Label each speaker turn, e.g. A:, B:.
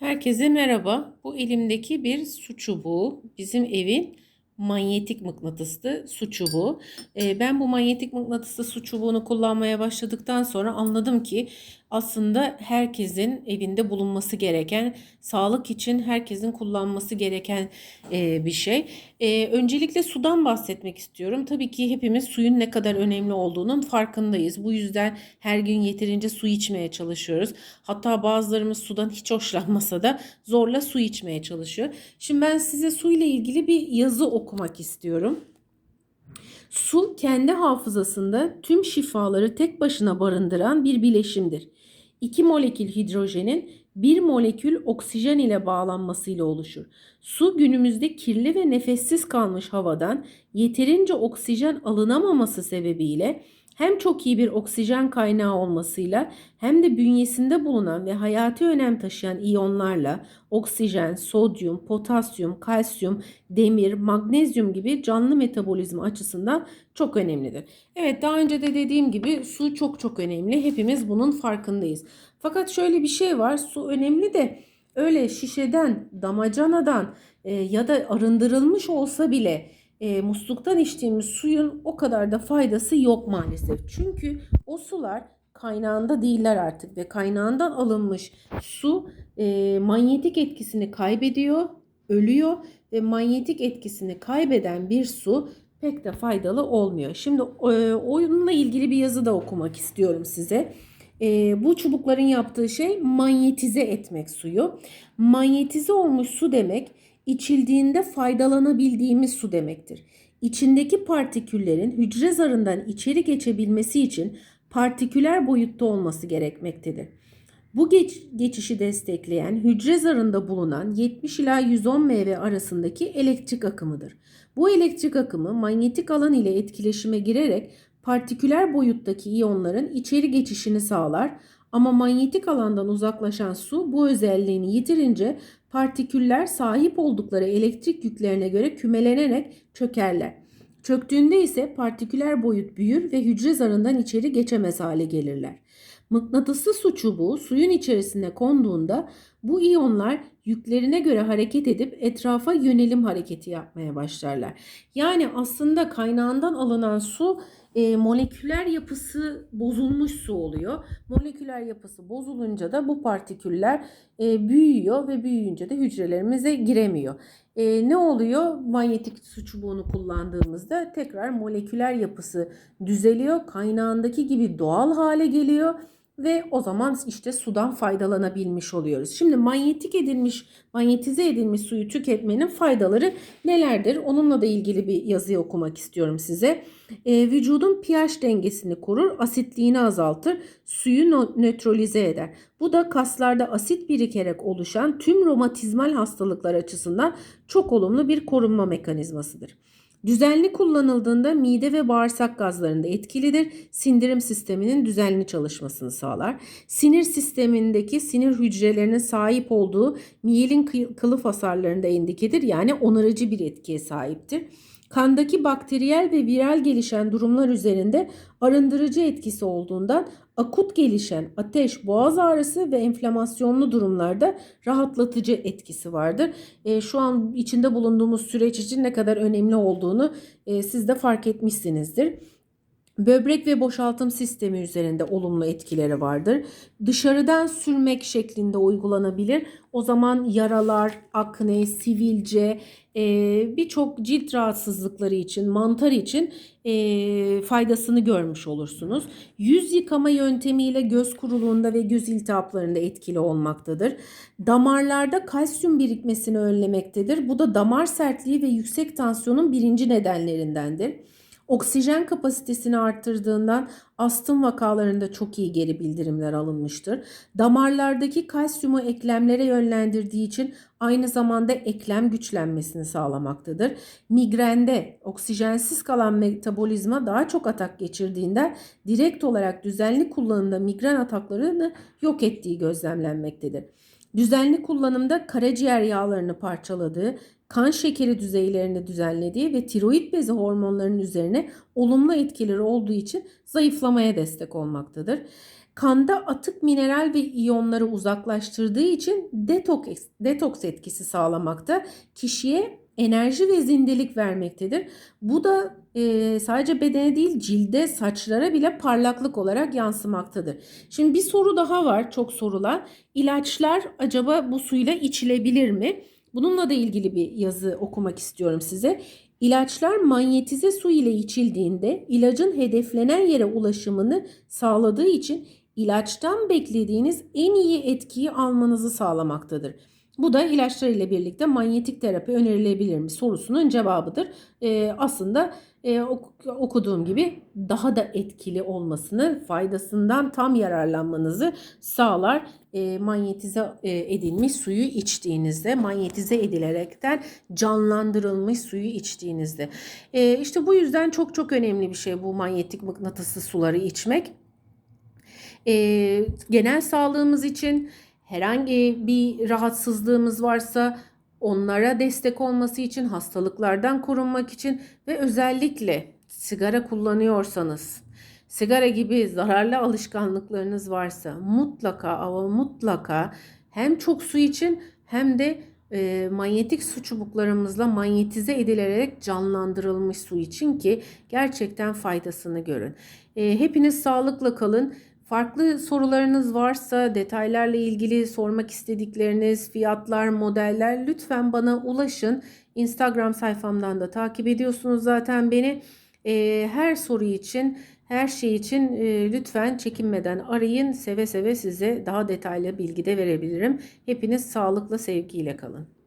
A: Herkese merhaba. Bu elimdeki bir su çubuğu. Bizim evin manyetik mıknatıslı su çubuğu. Ee, ben bu manyetik mıknatıslı su çubuğunu kullanmaya başladıktan sonra anladım ki aslında herkesin evinde bulunması gereken, sağlık için herkesin kullanması gereken e, bir şey. E, öncelikle sudan bahsetmek istiyorum. Tabii ki hepimiz suyun ne kadar önemli olduğunun farkındayız. Bu yüzden her gün yeterince su içmeye çalışıyoruz. Hatta bazılarımız sudan hiç hoşlanmasa da zorla su içmeye çalışıyor. Şimdi ben size su ile ilgili bir yazı okumak istiyorum. Su kendi hafızasında tüm şifaları tek başına barındıran bir bileşimdir. İki molekül hidrojenin bir molekül oksijen ile bağlanmasıyla oluşur. Su günümüzde kirli ve nefessiz kalmış havadan yeterince oksijen alınamaması sebebiyle hem çok iyi bir oksijen kaynağı olmasıyla hem de bünyesinde bulunan ve hayati önem taşıyan iyonlarla oksijen, sodyum, potasyum, kalsiyum, demir, magnezyum gibi canlı metabolizma açısından çok önemlidir. Evet daha önce de dediğim gibi su çok çok önemli. Hepimiz bunun farkındayız. Fakat şöyle bir şey var. Su önemli de öyle şişeden, damacanadan e, ya da arındırılmış olsa bile e, musluktan içtiğimiz suyun o kadar da faydası yok maalesef. Çünkü o sular kaynağında değiller artık ve kaynağından alınmış su e, manyetik etkisini kaybediyor, ölüyor ve manyetik etkisini kaybeden bir su pek de faydalı olmuyor. Şimdi e, onunla ilgili bir yazı da okumak istiyorum size. E, bu çubukların yaptığı şey manyetize etmek suyu. Manyetize olmuş su demek içildiğinde faydalanabildiğimiz su demektir. İçindeki partiküllerin hücre zarından içeri geçebilmesi için partiküler boyutta olması gerekmektedir. Bu geç, geçişi destekleyen hücre zarında bulunan 70 ila 110 mV arasındaki elektrik akımıdır. Bu elektrik akımı manyetik alan ile etkileşime girerek partiküler boyuttaki iyonların içeri geçişini sağlar ama manyetik alandan uzaklaşan su bu özelliğini yitirince partiküller sahip oldukları elektrik yüklerine göre kümelenerek çökerler. Çöktüğünde ise partiküler boyut büyür ve hücre zarından içeri geçemez hale gelirler. Mıknatıslı su çubuğu suyun içerisine konduğunda bu iyonlar yüklerine göre hareket edip etrafa yönelim hareketi yapmaya başlarlar. Yani aslında kaynağından alınan su e, moleküler yapısı bozulmuş su oluyor. Moleküler yapısı bozulunca da bu partiküller e, büyüyor ve büyüyünce de hücrelerimize giremiyor. E, ne oluyor? Manyetik su çubuğunu kullandığımızda tekrar moleküler yapısı düzeliyor. Kaynağındaki gibi doğal hale geliyor ve o zaman işte sudan faydalanabilmiş oluyoruz. Şimdi manyetik edilmiş, manyetize edilmiş suyu tüketmenin faydaları nelerdir? Onunla da ilgili bir yazıyı okumak istiyorum size. E, vücudun pH dengesini korur, asitliğini azaltır, suyu nötralize eder. Bu da kaslarda asit birikerek oluşan tüm romatizmal hastalıklar açısından çok olumlu bir korunma mekanizmasıdır. Düzenli kullanıldığında mide ve bağırsak gazlarında etkilidir. Sindirim sisteminin düzenli çalışmasını sağlar. Sinir sistemindeki sinir hücrelerinin sahip olduğu miyelin kılıf hasarlarında indikedir. Yani onarıcı bir etkiye sahiptir. Kandaki bakteriyel ve viral gelişen durumlar üzerinde arındırıcı etkisi olduğundan akut gelişen ateş, boğaz ağrısı ve enflamasyonlu durumlarda rahatlatıcı etkisi vardır. E, şu an içinde bulunduğumuz süreç için ne kadar önemli olduğunu e, siz de fark etmişsinizdir. Böbrek ve boşaltım sistemi üzerinde olumlu etkileri vardır. Dışarıdan sürmek şeklinde uygulanabilir. O zaman yaralar, akne, sivilce, e, birçok cilt rahatsızlıkları için, mantar için e, faydasını görmüş olursunuz. Yüz yıkama yöntemiyle göz kuruluğunda ve göz iltihaplarında etkili olmaktadır. Damarlarda kalsiyum birikmesini önlemektedir. Bu da damar sertliği ve yüksek tansiyonun birinci nedenlerindendir. Oksijen kapasitesini arttırdığından astım vakalarında çok iyi geri bildirimler alınmıştır. Damarlardaki kalsiyumu eklemlere yönlendirdiği için aynı zamanda eklem güçlenmesini sağlamaktadır. Migrende oksijensiz kalan metabolizma daha çok atak geçirdiğinden direkt olarak düzenli kullanımda migren ataklarını yok ettiği gözlemlenmektedir. Düzenli kullanımda karaciğer yağlarını parçaladığı, kan şekeri düzeylerini düzenlediği ve tiroid bezi hormonlarının üzerine olumlu etkileri olduğu için zayıflamaya destek olmaktadır. kanda atık mineral ve iyonları uzaklaştırdığı için detoks, detoks etkisi sağlamakta. Kişiye enerji ve zindelik vermektedir. Bu da e, sadece bedene değil cilde, saçlara bile parlaklık olarak yansımaktadır. Şimdi bir soru daha var çok sorulan. İlaçlar acaba bu suyla içilebilir mi? Bununla da ilgili bir yazı okumak istiyorum size. İlaçlar manyetize su ile içildiğinde ilacın hedeflenen yere ulaşımını sağladığı için ilaçtan beklediğiniz en iyi etkiyi almanızı sağlamaktadır. Bu da ilaçlar ile birlikte manyetik terapi önerilebilir mi sorusunun cevabıdır. Ee, aslında e, ok- okuduğum gibi daha da etkili olmasını, faydasından tam yararlanmanızı sağlar. E, manyetize e, edilmiş suyu içtiğinizde, manyetize edilerekten canlandırılmış suyu içtiğinizde. E, işte bu yüzden çok çok önemli bir şey bu manyetik mıknatıslı suları içmek. E, genel sağlığımız için herhangi bir rahatsızlığımız varsa onlara destek olması için, hastalıklardan korunmak için ve özellikle sigara kullanıyorsanız, sigara gibi zararlı alışkanlıklarınız varsa mutlaka ama mutlaka hem çok su için hem de e, manyetik su çubuklarımızla manyetize edilerek canlandırılmış su için ki gerçekten faydasını görün. E, hepiniz sağlıkla kalın. Farklı sorularınız varsa, detaylarla ilgili sormak istedikleriniz, fiyatlar, modeller lütfen bana ulaşın. Instagram sayfamdan da takip ediyorsunuz zaten beni. Ee, her soru için, her şey için e, lütfen çekinmeden arayın. Seve seve size daha detaylı bilgi de verebilirim. Hepiniz sağlıkla, sevgiyle kalın.